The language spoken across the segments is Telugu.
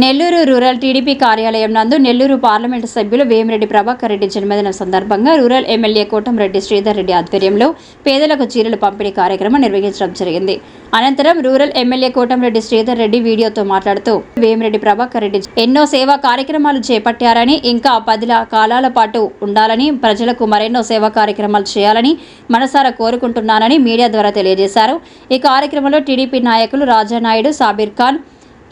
నెల్లూరు రూరల్ టీడీపీ కార్యాలయం నందు నెల్లూరు పార్లమెంటు సభ్యులు వేమిరెడ్డి ప్రభాకర్ రెడ్డి జన్మదిన సందర్భంగా రూరల్ ఎమ్మెల్యే కోటంరెడ్డి శ్రీధర్ రెడ్డి ఆధ్వర్యంలో పేదలకు చీరలు పంపిణీ కార్యక్రమం నిర్వహించడం జరిగింది. అనంతరం రూరల్ ఎమ్మెల్యే కోటంరెడ్డి శ్రీధర్ రెడ్డి వీడియోతో మాట్లాడుతూ వేమిరెడ్డి ప్రభాకర్ రెడ్డి ఎన్నో సేవా కార్యక్రమాలు చేపట్టారని ఇంకా పదిల కాలాల పాటు ఉండాలని ప్రజలకు మరెన్నో సేవా కార్యక్రమాలు చేయాలని మనసారా కోరుకుంటున్నానని మీడియా ద్వారా తెలియజేశారు. ఈ కార్యక్రమంలో టీడీపీ నాయకులు రాజానాయుడు సాబీర్ ఖాన్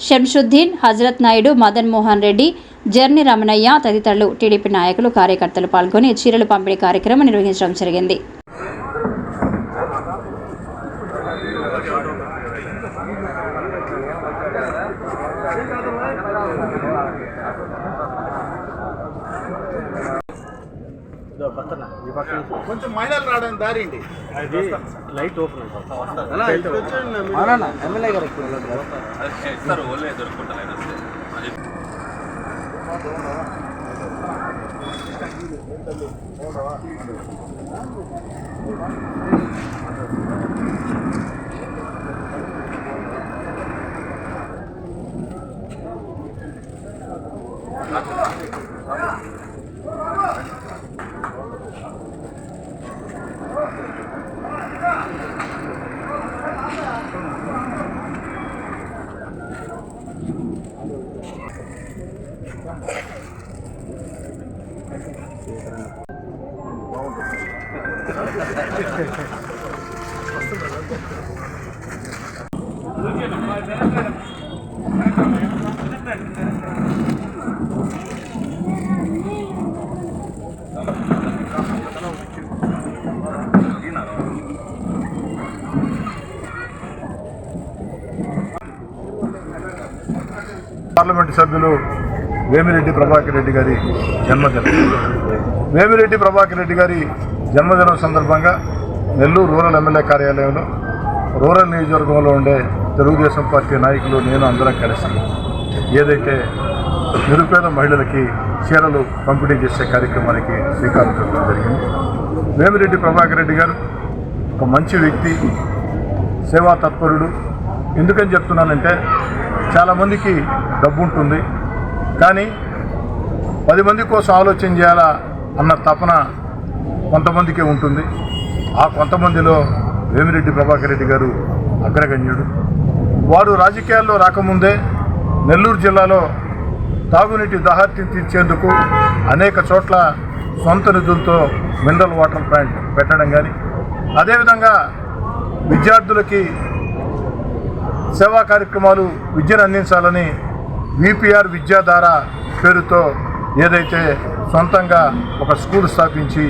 షంషుద్దీన్ హజరత్ నాయుడు మదన్ మోహన్ రెడ్డి జర్ని రమణయ్య తదితరులు టీడీపీ నాయకులు కార్యకర్తలు పాల్గొని చీరలు పంపిణీ కార్యక్రమం నిర్వహించడం జరిగింది. ఇదో పక్కన ఈ పక్క నుంచి. కొంచెం మహిళలు రావడానికి దారి అండి ఇది లైట్ ఓపెన్ అవునన్నా ఎమ్మెల్యే గారు ఇస్తారు ఓన్లీ దొరుకుంటారు ఆయన అది పార్లమెంటు సభ్యులు వేమిరెడ్డి ప్రభాకర్ రెడ్డి గారి జన్మదినం. వేమిరెడ్డి ప్రభాకర్ రెడ్డి గారి జన్మదినం సందర్భంగా నెల్లూరు రూరల్ ఎమ్మెల్యే కార్యాలయంలో రూరల్ నియోజకవర్గంలో ఉండే తెలుగుదేశం పార్టీ నాయకులు నేను అందరం కలిసి ఏదైతే నిరుపేద మహిళలకి చీరలు పంపిణీ చేసే కార్యక్రమానికి శ్రీకారం చుట్టడం జరిగింది. వేమిరెడ్డి ప్రభాకర్ రెడ్డి గారు ఒక మంచి వ్యక్తి సేవా తత్పరుడు. ఎందుకని చెప్తున్నానంటే చాలామందికి డబ్బు ఉంటుంది. కానీ పది మంది కోసం ఆలోచన చేయాలా అన్న తపన కొంతమందికే ఉంటుంది. ఆ కొంతమందిలో వేమిరెడ్డి ప్రభాకర్ రెడ్డి గారు అగ్రగణ్యుడు. వారు రాజకీయాల్లో రాకముందే నెల్లూరు జిల్లాలో తాగునీటి దహార్తి తీర్చేందుకు అనేక చోట్ల సొంత నిధులతో మినరల్ వాటర్ ప్లాంట్ పెట్టడం కానీ అదేవిధంగా విద్యార్థులకి సేవా కార్యక్రమాలు విద్యను అందించాలని విపిఆర్ విద్యాధార పేరుతో ఏదైతే సొంతంగా ఒక స్కూల్ స్థాపించి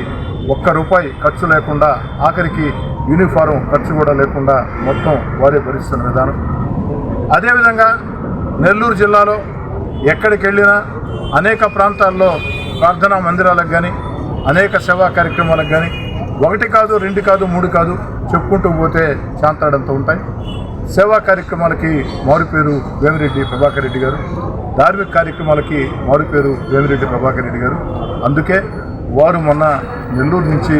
ఒక్క రూపాయి ఖర్చు లేకుండా ఆఖరికి యూనిఫారం ఖర్చు కూడా లేకుండా మొత్తం వారే భరిస్తున్న విధానం. అదేవిధంగా నెల్లూరు జిల్లాలో ఎక్కడికి వెళ్ళినా అనేక ప్రాంతాల్లో ప్రార్థనా మందిరాలకు కానీ అనేక సేవా కార్యక్రమాలకు కానీ ఒకటి కాదు రెండు కాదు మూడు కాదు చెప్పుకుంటూ పోతే శాంతాడంతో ఉంటాయి. సేవా కార్యక్రమాలకి మారుపేరు వేమిరెడ్డి ప్రభాకర్ రెడ్డి గారు. ధార్మిక కార్యక్రమాలకి మారుపేరు వేమిరెడ్డి ప్రభాకర్ రెడ్డి గారు. అందుకే వారు మొన్న నెల్లూరు నుంచి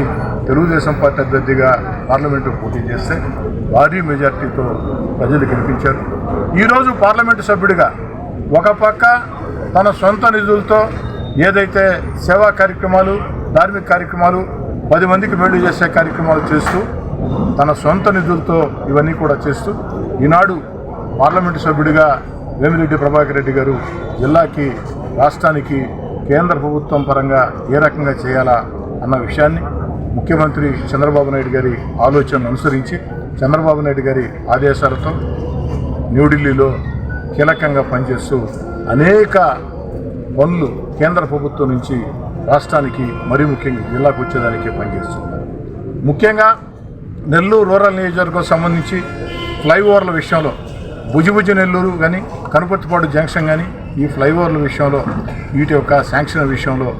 తెలుగుదేశం పార్టీ అభ్యర్థిగా పార్లమెంటు పోటీ చేస్తే భారీ మెజార్టీతో ప్రజలు గెలిపించారు. ఈరోజు పార్లమెంటు సభ్యుడిగా ఒక పక్క తన సొంత నిధులతో ఏదైతే సేవా కార్యక్రమాలు ధార్మిక కార్యక్రమాలు పది మందికి మేలు చేసే కార్యక్రమాలు చేస్తూ తన సొంత నిధులతో ఇవన్నీ కూడా చేస్తూ ఈనాడు పార్లమెంటు సభ్యుడిగా వేమిరెడ్డి ప్రభాకర్ రెడ్డి గారు జిల్లాకి రాష్ట్రానికి కేంద్ర ప్రభుత్వం పరంగా ఏ రకంగా చేయాలా అన్న విషయాన్ని ముఖ్యమంత్రి చంద్రబాబు నాయుడు గారి ఆలోచనను అనుసరించి చంద్రబాబు నాయుడు గారి ఆదేశాలతో న్యూఢిల్లీలో కీలకంగా పనిచేస్తూ అనేక పనులు కేంద్ర ప్రభుత్వం నుంచి రాష్ట్రానికి మరీ ముఖ్యంగా జిల్లాకు వచ్చేదానికి పనిచేస్తున్నారు. ముఖ్యంగా నెల్లూరు రూరల్ నియోజకవర్గం సంబంధించి ఫ్లైఓవర్ల విషయంలో భుజభుజ నెల్లూరు కానీ కనుపర్తిపాడు జంక్షన్ కానీ ఈ ఫ్లైఓవర్ల విషయంలో వీటి యొక్క శాంక్షన్ విషయంలో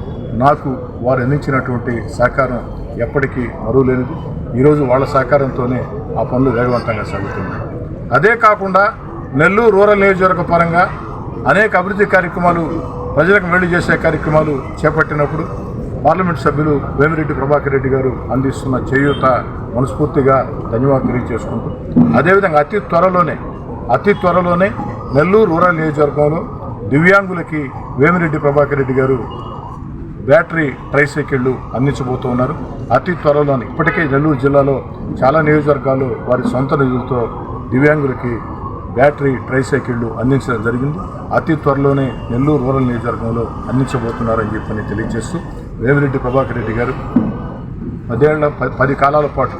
నాకు వారు అందించినటువంటి సహకారం ఎప్పటికీ మరువలేనిది. ఈరోజు వాళ్ళ సహకారంతోనే ఆ పనులు వేగవంతంగా సాగుతున్నాయి. అదే కాకుండా నెల్లూరు రూరల్ నియోజకవర్గ పరంగా అనేక అభివృద్ధి కార్యక్రమాలు ప్రజలకు మేలు చేసే కార్యక్రమాలు చేపట్టినప్పుడు పార్లమెంట్ సభ్యులు వేమిరెడ్డి ప్రభాకర్ రెడ్డి గారు అందిస్తున్న చేయూత మనస్ఫూర్తిగా ధన్యవాదాలు తెలియజేసుకుంటూ అదేవిధంగా అతి త్వరలోనే అతి త్వరలోనే నెల్లూరు రూరల్ నియోజకవర్గంలో దివ్యాంగులకి వేమిరెడ్డి ప్రభాకర్ రెడ్డి గారు బ్యాటరీ ట్రైసైకిళ్ళు అందించబోతూ ఉన్నారు. అతి త్వరలోనే ఇప్పటికే నెల్లూరు జిల్లాలో చాలా నియోజకవర్గాలు వారి సొంత నిధులతో దివ్యాంగులకి బ్యాటరీ ట్రైసైకిళ్ళు అందించడం జరిగింది. అతి త్వరలోనే నెల్లూరు రూరల్ నియోజకవర్గంలో అందించబోతున్నారని చెప్పని తెలియజేస్తూ వేమిరెడ్డి ప్రభాకర్ రెడ్డి గారు. పదేళ్ళ పది కాలాల పాటు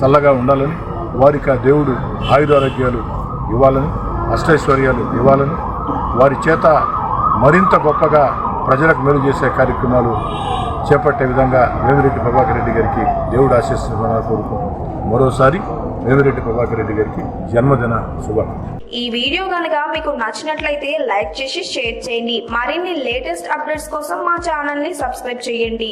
చల్లగా ఉండాలని వారికి ఆ దేవుడు ఆయుధారోగ్యాలు ఇవ్వాలని అష్టైశ్వర్యాలు ఇవ్వాలని వారి చేత మరింత గొప్పగా ప్రజలకు మేలు చేసే కార్యక్రమాలు చేపట్టే విధంగా వేమిరెడ్డి ప్రభాకర్ రెడ్డి గారికి దేవుడు ఆశిస్తున్నారని కోరుకుంటున్నాను మరోసారి రేవరెడ్డి ప్రభాకర్ రెడ్డి గారికి జన్మదిన శుభాకాంక్షలు. ఈ వీడియో కనుక మీకు నచ్చినట్లయితే లైక్ చేసి షేర్ చేయండి. మరిన్ని లేటెస్ట్ అప్డేట్స్ కోసం మా ఛానల్ని సబ్స్క్రైబ్ చేయండి.